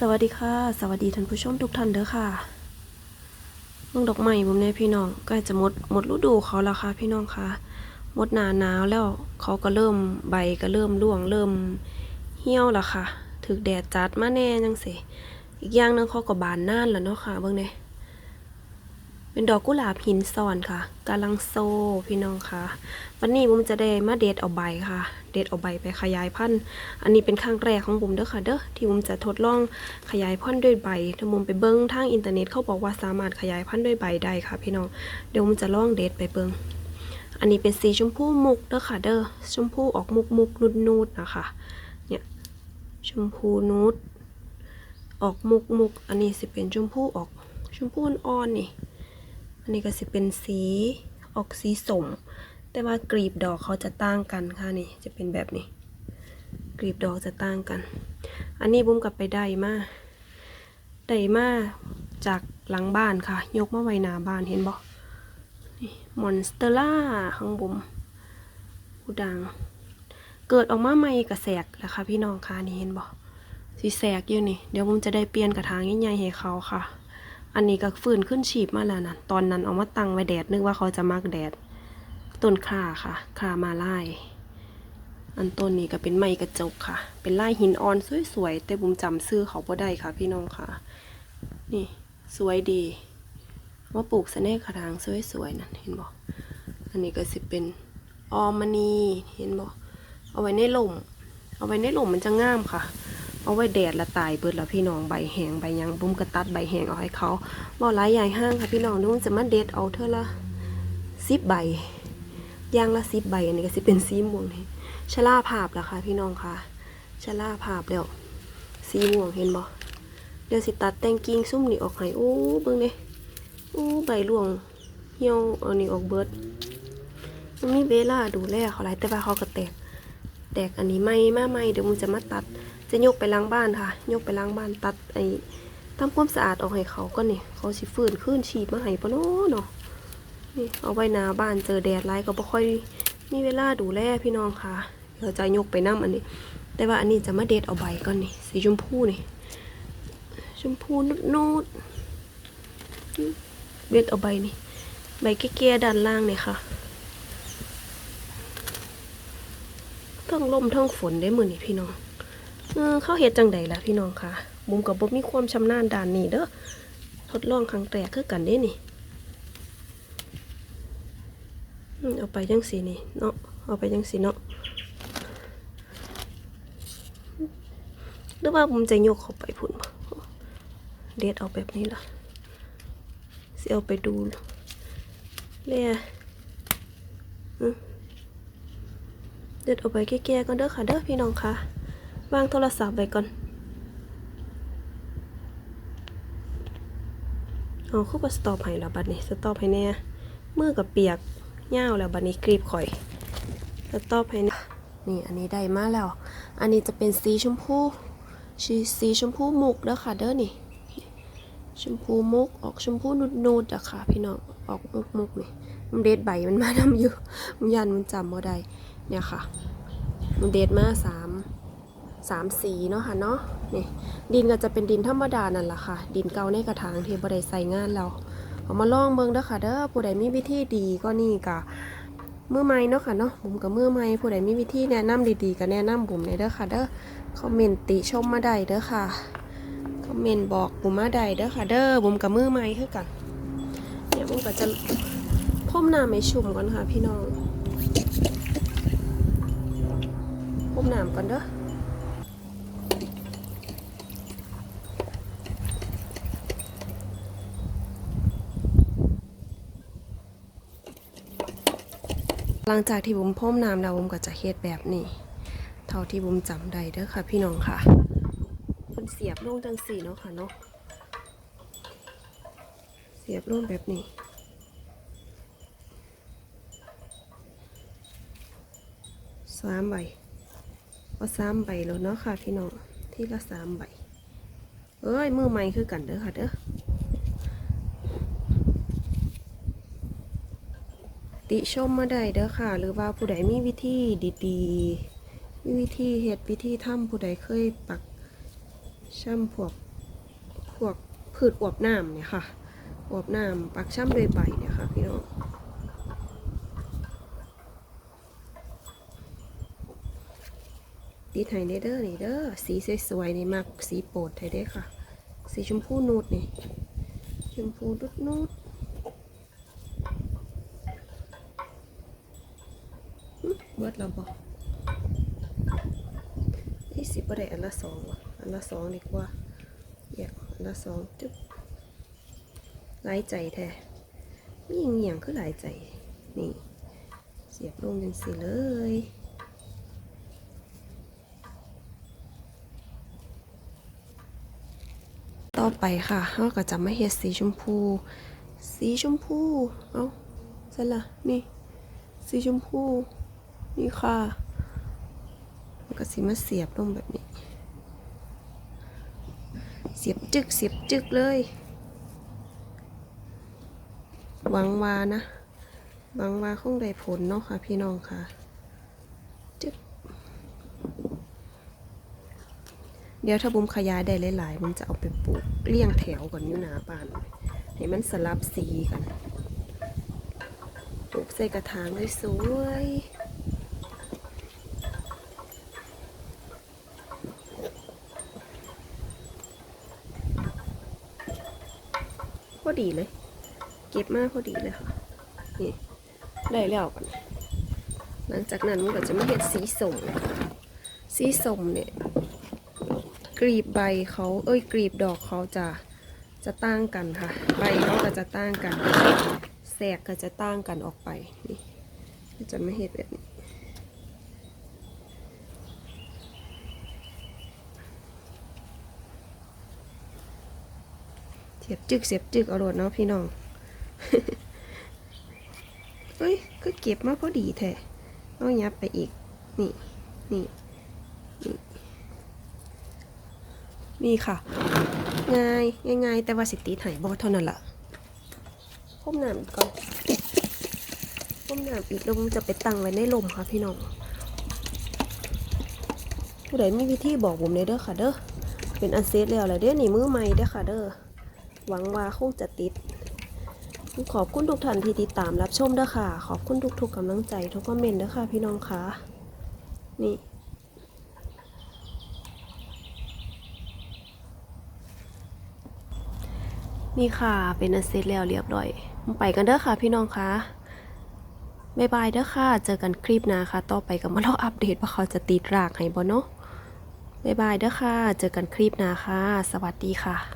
สวัสดีค่ะ สวัสดีท่านผู้ชมทุกท่านเด้อค่ะเมืองดอกไม้ผมเนี่ยพี่น้องก็จะหมดหมดฤดูเขาแล้วค่ะ พี่น้องค่ะหมดหนาหนาวแล้วเขาก็เริ่มใบก็เริ่มร่วงเริ่มเหี่ยวแล้วค่ะ ถึกแดดจัดมาแน่จังสิอีกอย่างนึงเขาก็บานน่านแล้วเนาะค่ะเบิ่งเนี่ย เป็นดอกกุหลาบหินซ่อนค่ะกำลังโซพี่น้องค่ะ วันนี้ผมจะได้มาเด็ดเอาใบค่ะ เด็ดเอาใบไปขยายพันธุ์ อันนี้เป็นครั้งแรกของผมเด้อค่ะเด้อที่ผมจะทดลองขยายพันธุ์ด้วยใบถ้าผมไปเบิ้งทางอินเทอร์เน็ตเขาบอกว่าสามารถขยายพันธุ์ด้วยใบได้ค่ะ พี่น้องเดี๋ยวผมจะลองเด็ดไปเบิ้งอันนี้เป็นสีชมพูมุกเด้อค่ะเด้อชมพูออกมุกมุกนูดนูดนะคะเนี่ยชมพูนูดออกมุกมุกอันนี้สิเป็นชมพูออกชมพูอ่อนนี่ อันนี้ก็สิเป็นสีออกสีสม แต่ว่ากรีบดอกเขาจะต่างกันค่ะนี่จะเป็นแบบนี้กรีบดอกจะต่างกัน อันนี้บุ้มกลับไปได้มาได้มาจากหลังบ้านค่ะ ยกมาไว้หน้าบ้านเห็นบ่นี่มอนสเตอร่าของบุ้มผู้ดัง เกิดออกมาใหม่กระแสกแล้วค่ะพี่น้องค่ะนี่เห็นบ่สีแสกอยู่นี่ เดี๋ยวบุ้มจะได้เปลี่ยนกระถางใหญ่ๆให้เขาค่ะ อันนี้ก็ฟื้นขึ้นฉีบมาแล้วนะ ตอนนั้นเอามาตั้งไว้แดดนึกว่าเขาจะมักแดด ต้นข่าค่ะข่ามาไลายอันต้นนี้ก็เป็นไม้กระจกค่ะ เป็นลายหินอ่อนสวยๆ แต่บุมจำซื้อเขาบ่ได้ค่ะ พี่น้องค่ะ นี่ สวยดี ว่าปลูกสะแนกกระถางสวยๆนั่นเห็นบ่อันนี้ก็สิเป็นออมมณีเห็นบ่เอาไว้ในหล่ม เอาไว้ในหล่มมันจะงามค่ะ เอาไว้แดดละตายเบิดแล้วพี่น้องใบแห้งใบยังบุ้มกระตัดใบแห้งเอาให้เขาบ่หลายใหญ่ห้างค่ะพี่น้องนุ่งจะมาเด็ดเอาเท่าละสิบใบย่างละสิบใบอันนี้ก็สิเป็นสีม่วงนี่ชะล่าภาพแล้วค่ะพี่น้องค่ะชะล่าภาพแล้วสีม่วงเห็นบ่เดี๋ยวสิตัดแต่งกิ่งซุ่มนี่ออกให้โอ้เบิ่งเด้โอ้ใบร่วงเหี่ยวอันนี้ออกเบิดมันมีเวลาดูแลเขาหลายแต่ว่าเขาก็แตก แตกอันนี้ไม่มาไม่เดี๋ยวมันจะมาตัด จะยกไปล้างบ้านค่ะ ยกไปล้างบ้านตัดไอ้ทำความสะอาดออกให้เขาก็นี่เขาสิฟื้นขึ้นฉีดมาให้ปะเนาะเนาะนี่เอาไว้หนาบ้านเจอแดดไล่ก็บ่ค่อยมีเวลาดูแลพี่น้องค่ะเดี๋ยวจะยกไปน้ำอันนี้ แต่ว่าอันนี้จะมาเด็ดเอาใบก่อนนี่สีชมพูนี่ชมพูนุดนูดๆเด็ดเอาใบนี่ใบแก่ๆด้านล่างเนี่ยค่ะ ทั้งลมทั้งฝนได้มือนี่พี่น้องเออเข้าเฮ็ดจังใดล่ะพี่น้องค่ะบุมกับบ่มีความชำนาญด้านนี้เด้อทดลองครั้งแรกคือกันเด้นี่เอาไปจังสีนี่เนาะเอาไปจังสีเนาะหรือว่าผมจะยกเข้าไปพุ่นเด็ดเอาแบบนี้ล่ะสิเอาไปดูเล่อืม เด็ดเอาไปแก่ๆก่อนเด้อค่ะเด้อพี่น้องค่ะวางโทรศัพท์ไว้ก่อนเอาคือว่าสต็อปให้แล้วบัดนี้สต็อปให้แน่มือกับเปียกย่าวแล้วบัดนี้กรีบข่อยแล้วต่อไปนี่นี่อันนี้ได้มาแล้ว อันนี้จะเป็นสีชมพูสีสีชมพูมุกเด้อค่ะเด้อนี่ ชมพูมุกออกชมพูนูดนูดๆอะค่ะ พี่น้องออกมุกมุกนี่มันเด็ดใบมันมาทำอยู่มันยันมันจำบ่ได้ เนี่ยค่ะมันเด็ดมาสามสามสีเนาะค่ะเนาะนี่ดินก็จะเป็นดินธรรมดานั่นแหละค่ะ ดินเก่าในกระถางที่บ่ได้ใส่งานเราเอามาลองเบิ่งเด้อค่ะเด้อผู้ใดมีวิธีดีก็นี่กะมือใหม่เนาะค่ะเนาะผมกับมือใหม่ผู้ใดมีวิธีแนะนำดีๆก็แนะนำผมในอยเด้อค่ะเด้อคอมเมนต์ติชมมาได้เด้อค่ะคอมเมนต์บอกผมมาได้เด้อค่ะเด้อผมกับมือใหม่คือกันเนี่ยผมก็จะพ่มน้ำให้ชุ่มก่อนค่ะพี่น้องพ่ม น้ำก่อนเด้อหลังจากที่บุมพ่มน้ำแล้วบุมก็จะเฮ็ดแบบนี้ เท่าที่บุมจำได้เด้อค่ะ พี่น้องค่ะมันเสียบลงจังสี่เนาะค่ะเนาะเสียบลงแบบนี้สามใบ ก็สามใบแล้วเนาะค่ะพี่น้องที่ละสามใบ เอ้ยมือใหม่คือกันเด้อค่ะเด้อติชมมาได้เด้อค่ะ หรือว่าผู้ใดมีวิธีดีๆมีวิธีเฮ็ดวิธีทำผู้ใดเคยปักช่ำพวกพวกพืชอวบน้ำเนี่ยค่ะอวบน้ำปักช่ำโดยใบเนี่ยค่ะพี่น้อง ติดไฮเดอร์นี่เด้อสีสวยๆนี่มักสีโปรดไทยเด้ค่ะ สีชมพูนูดนี่ชมพูนุดนูดหึเบิดเราบอกนี่สิบ่ได้อันละสองว่ะอันละสองดีกว่าอยากอันละสองจุ๊บหลายใจแท้มีเงียงคือหลายใจนี่ เสียบลงจังสิเลย อไปค่ะเราก็จะมาเฮ็ดสีชมพู สีชมพู เอาสละนี่ สีชมพู นี่ค่ะแล้วก็สีมาเสียบลงแบบนี้ เสียบจึกเสียบจึกเลย หวังว่านะหวังว่าคงได้ผลเนาะค่ะ พี่น้องค่ะ จึก เดี๋ยวถ้าบุมขยายได้หลายๆบุมจะเอาไปปลูกเลี่ยงแถวก่อนอยู่หนาบานให้มันสลับสีกันปลูกใส่กระถางสวยพอดีเลย เก็บมากพอดีเลยค่ะ นี่ ได้แล้วกัน หลังจากนั้นมันก็จะมาเห็ดสีส้มสีส้มเนี่ย กรีบใบเขาเอ้ยกรีบดอกเขาจะจะต่างกันค่ะ ใบเขาก็จะต่างกันแสกก็จะต่างกันออกไปนี่จะไม่เห็นแบบนี้เสียบจึกเสียบจึกเอาโรดเนาะพี่น้องเอ้ยก็เก็บมาพอดีแท้เอายับไปอีก นี่ นี่นี่ นี่ค่ะ ง่ายง่ายแต่ว่าสิตีถ่ายบอเท่านั้นละพ่มน้ำอีกก่อนพ่มน้ำอีกล้วมันจะไปตั้งไว้ในลมค่ะพี่น้องผู้ใดมีวิธีบอกผมเลยเด้อค่ะเด้อเป็นอันเซตแล้วแหละเด้อนี่มือใหม่เด้อค่ะเด้อหวังว่าคงจะติด ขอบคุณทุกท่านที่ติดตามรับชมเด้อค่ะ ขอบคุณทุกๆกำลังใจทุกคอมเมนต์เด้อค่ะพี่น้องค่ะนี่ นี่ค่ะเป็นอันเสร็จแล้วเรียบร้อยไปกันเด้อค่ะพี่น้องคะบายบายเด้อค่ะ เจอกันคลิปหน้าค่ะ ต่อไปก็มารออัปเดตว่าเขาจะติดรากให้บ่เนาะบายบายเด้อค่ะ เจอกันคลิปหน้าค่ะ สวัสดีค่ะ